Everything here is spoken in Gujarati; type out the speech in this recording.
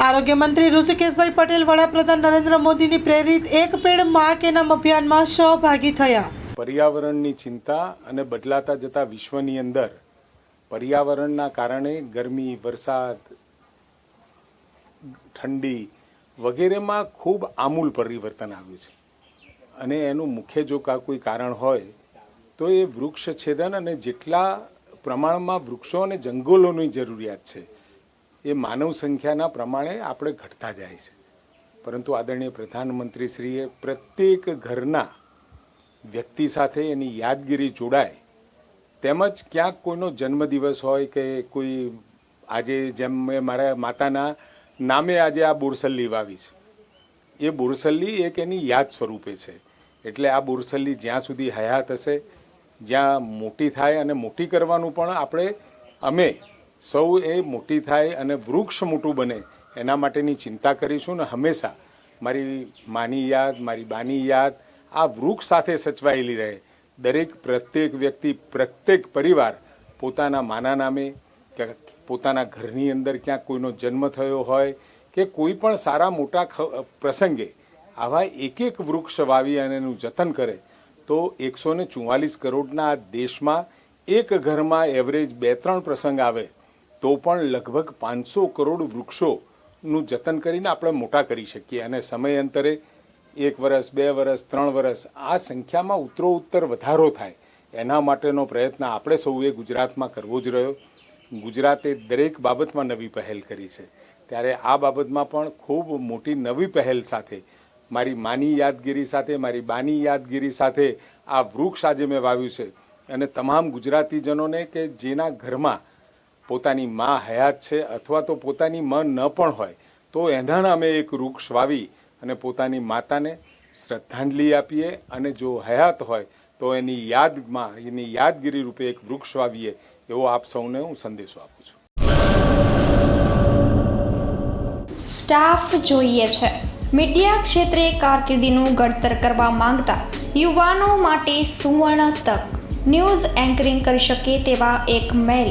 આરોગ્ય મંત્રી ઋષિકેશભાઈ પટેલ, વડાપ્રધાન નરેન્દ્ર મોદીની પ્રેરિત એક પેડ મા કે નામ અભિયાનમાં સહભાગી થયા. પર્યાવરણની ચિંતા અને બદલાતા જતા વિશ્વની અંદર પર્યાવરણના કારણે ગરમી, વરસાદ, ઠંડી વગેરેમાં ખૂબ આમૂલ પરિવર્તન આવ્યું છે. અને એનું મુખ્ય જો કોઈ કારણ હોય, તો એ વૃક્ષ છેદન અને જેટલા પ્રમાણમાં વૃક્ષો અને જંગલોની જરૂરિયાત છે એ માનવ સંખ્યાના પ્રમાણે આપણે ઘટતા જાય છે. પરંતુ આદરણીય પ્રધાનમંત્રીશ્રીએ પ્રત્યેક ઘરના વ્યક્તિ સાથે એની યાદગીરી જોડાય, તેમજ ક્યાંક કોઈનો જન્મદિવસ હોય કે કોઈ આજે જેમ મેં મારા માતાના નામે આજે આ બોરસલ્લી વાવી છે. એ બોરસલ્લી એક એની યાદ સ્વરૂપે છે. એટલે આ બોરસલ્લી જ્યાં સુધી હયાત હશે, જ્યાં મોટી થાય અને મોટી કરવાનું પણ આપણે અમે સૌ એ મોટી થાય અને વૃક્ષ મોટું બને, એના માટેની ચિંતા કરીશું ને હંમેશા મારી માની યાદ, મારી બાની યાદ, આ વૃક્ષ સાથે સચવાયેલી રહે. દરેક પ્રત્યેક વ્યક્તિ, પ્રત્યેક પરિવાર પોતાના માના નામે, કે પોતાના ઘરની અંદર ક્યાંક કોઈનો જન્મ થયો હોય, કે કોઈ પણ સારા મોટા પ્રસંગે આવા એક એક વૃક્ષ વાવી અને એનું જતન કરે, તો એકસો ને કરોડના દેશમાં એક ઘરમાં એવરેજ બે ત્રણ પ્રસંગ આવે. તો પણ લગભગ પાંચસો કરોડ વૃક્ષોનું જતન કરીને આપણે મોટા કરી શકીએ. અને સમયાંતરે એક વર્ષ બે વર્ષ ત્રણ વર્ષ આ સંખ્યામાં ઉત્તરો ઉત્તર વધારો થાય. એના માટેનો પ્રયત્ન આપણે સૌએ ગુજરાતમાં કરવો જ રહ્યો. ગુજરાતે દરેક બાબતમાં નવી પહેલ કરી છે. ત્યારે આ બાબતમાં પણ ખૂબ મોટી નવી પહેલ સાથે, મારી માની યાદગીરી સાથે, મારી બાની યાદગીરી સાથે આ વૃક્ષ આજે મેં વાવ્યું છે. અને તમામ ગુજરાતીજનોને કે જેના ઘરમાં પોતાની માં હયાત છે અથવા તો પોતાની માં ન પણ હોય, તો એના નામે એક વૃક્ષ વાવી અને પોતાની માતાને શ્રદ્ધાંજલિ આપીએ અને જો હયાત હોય, તો એની યાદમાં, એની યાદગીરી રૂપે એક વૃક્ષ વાવીએ એવો આપ સૌને હું સંદેશો આપું છું. સ્ટાફ જોઈએ છે. મીડિયા ક્ષેત્રે કારકિર્દીનું ઘડતર કરવા માંગતા યુવાનો માટે સુવર્ણ તક. ન્યૂઝ એન્કરિંગ કરી શકે તેવા એક મેલ.